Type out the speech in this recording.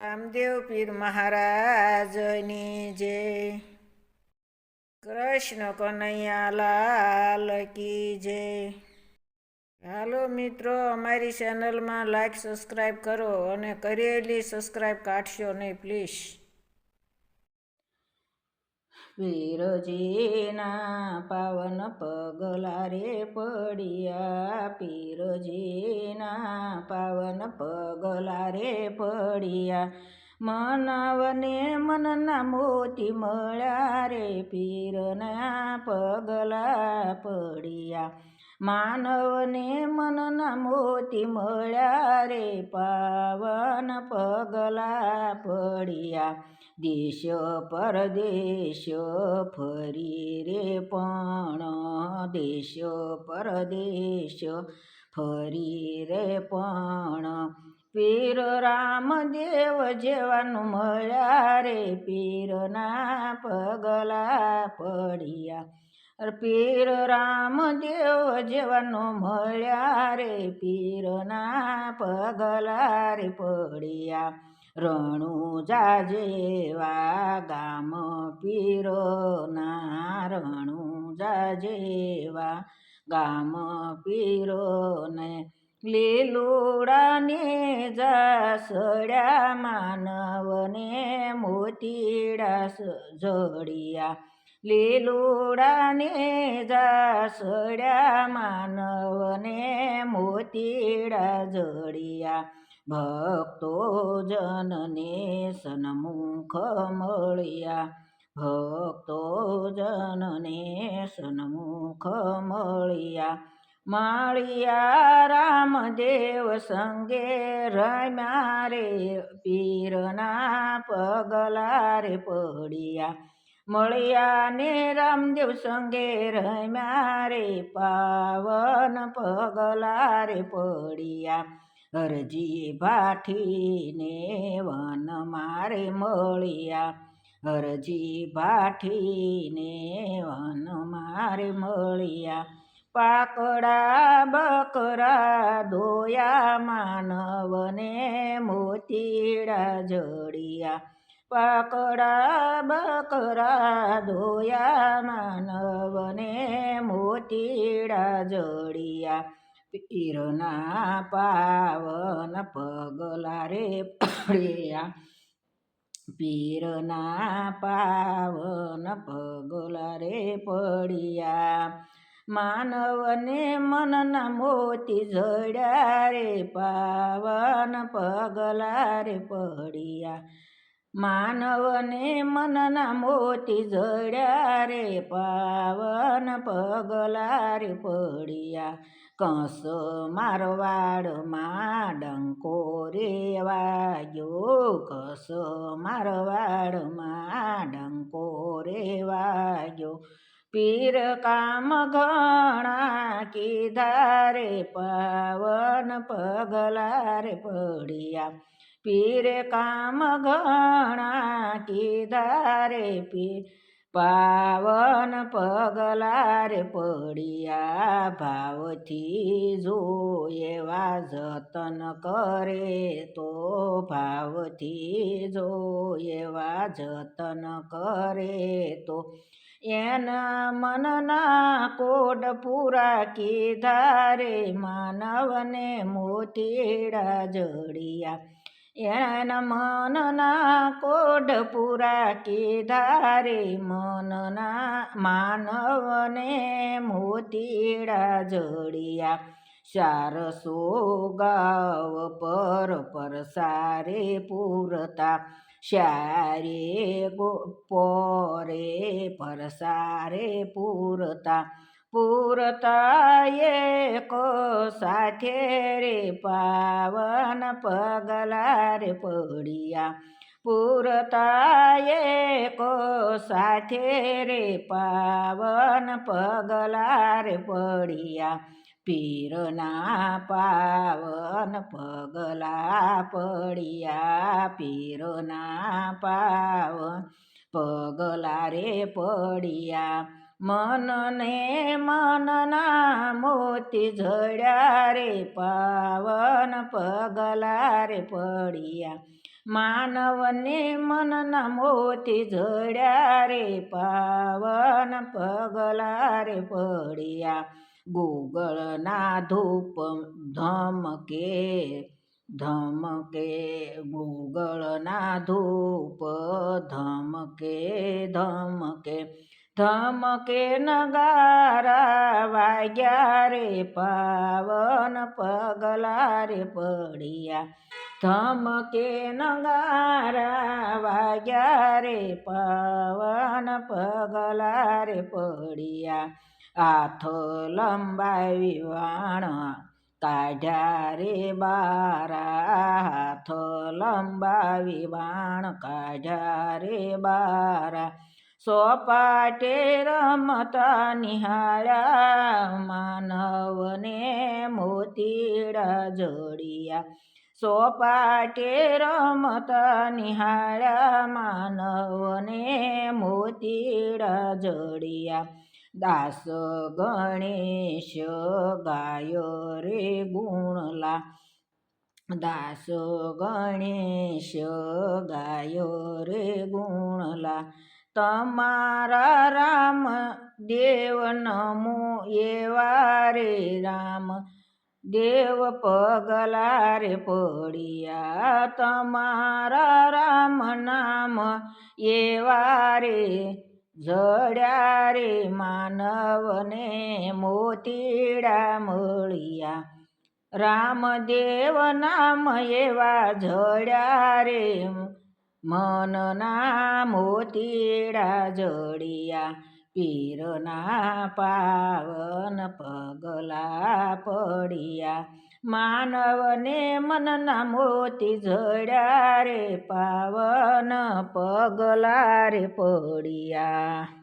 રામદેવ પીર મહારાજની જય કૃષ્ણ કનૈયા લાલ કી જય હાલો મિત્રો, અમારી ચેનલમાં લાઈક સબસ્ક્રાઈબ કરો અને કરેલી સબસ્ક્રાઈબ કાઢશો નહીં પ્લીઝ પીરજીના પાવન પગલા રે પડ્યા. પીરજીના પાવન પગલા રે પડ્યા. મનાવને મનના મોતી મળ્યા રે પીરના પગલા પડ્યા. માનવને મનના મોતી મળ્યા રે પાવન પગલા પડ્યા. દેશ પરદેશ ફરી રે પણ, દેશ પરદેશ ફરી રે પણ. પીર રામદેવ જેવાનું મળ્યા રે, પીરના પગલા પડ્યા. પીર રામદેવ જેવાનો મળ્યા રે, પીરના પગલા રે પડ્યા. રણુજા જેવા ગામ પીરોના રણુજા જેવા ગામ પીરોને લીલુડાને જાસડ્યા માનવને મોતીડા જોડિયા. લીલુડાને જાસડ્યા માનવને મોતીડા જોડિયા. ભક્તો જનને સન્મુખ મળ્યા. ભક્તો જનને સન્મુખ મળ્યા. માળિયા રામદેવ સંગે રમ્યા રે, પીરના પગલા રે પડ્યા. મળ્યા ને રામદેવ સંગે રમ્યા રે, પાવન પગલા રે પડ્યા. હરજી ભાઠીને વન મારે મળ્યા. હરજી ભાઠીને વન મારે મળ્યા. પાકડા બકરા ધોયા માનવને મોતીડા જડિયા. પાકડા બકરા ધોયા માનવને મોતીડા જડિયા. પીરના પાવન પગલા રે પડ્યા. પીરના પાવન પગલા રે પડ્યા. માનવને મનના મોતી જડ્યા રે, પાવન પગલા રે પડ્યા. માનવને મનના મોતી જડ્યા રે, પાવન પગલા રે પડ્યા. કંસ મારવાડમાં ડંકો રે વાગ્યો કંસ મારવાડમાં ડંકો રે વાગ્યો પીર કામ ઘણા કીધા રે પાવન પગલા રે પડ્યા પીર કામ ઘણા કીધા રે પીર પાવન પગલા રે પડ્યા ભાવથી જો એવા જતન કરે તો ભાવથી જો એવા જતન કરે તો. એના મનના કોડ પૂરા કીધા રે માનવને મોતીડા જડિયા. એના મનના કોડ પૂરા કીધા રે, મનના માનવને મોતીડા જડિયા. ચારસો ગાવ પર પર સારે પૂરતા. શારે ગો પરે પર સારે પૂરતા. પૂરતા એક સાથે રે પાવન પગલા રે પડિયા. પૂરતા એક સાથે રે પાવન પગલા રે પડિયા. પીરના પાવન પગલા પડિયા. પીરના પાવન પગલા રે પડ્યા. મનને મનના મોતી જડ્યા રે પાવન પગલા રે પડ્યા માનવને મનના મોતી જડ્યા રે પાવન પગલા રે પડ્યા ગુગળના ધૂપ ધમકે ધમકે ગુગળના ધૂપ ધમકે ધમકે ધમકે નગારા વાગ્યા રે, પાવન પગલા રે પડ્યા. ધમકે નગારા વાગ્યા રે, પવન પગલા રે પડ્યા. હાથ લંબાવી વાણ કાઢ્યા રે બારા. હાથો લંબાવી વાણ કાઢ્યા રે બારા. સોપાટે રમતા નિહાળ્યા, માનવને મોતીડા જોડિયા. સોપાટે રમતા નિહાળ્યા, માનવને મોતીડા જોડિયા. દાસ ગણેશ ગાયો રે ગુણલા. દાસ ગણેશ ગાયો રે ગુણલા. તમારા રામ દેવ નમો એવા રે રામ. દેવ પગલા રે પડ્યા તમારા રામ નામ એવા રે. જડ્યા રે માનવને મોતીડા મળ્યા. રામદેવ નામ એવા જડ્યા રે મનના મોતીડા જડિયા, પીરના પાવન પગલા પડિયા. માનવને મનના મોતી જડ્યા રે, પાવન પગલા રે પડ્યા.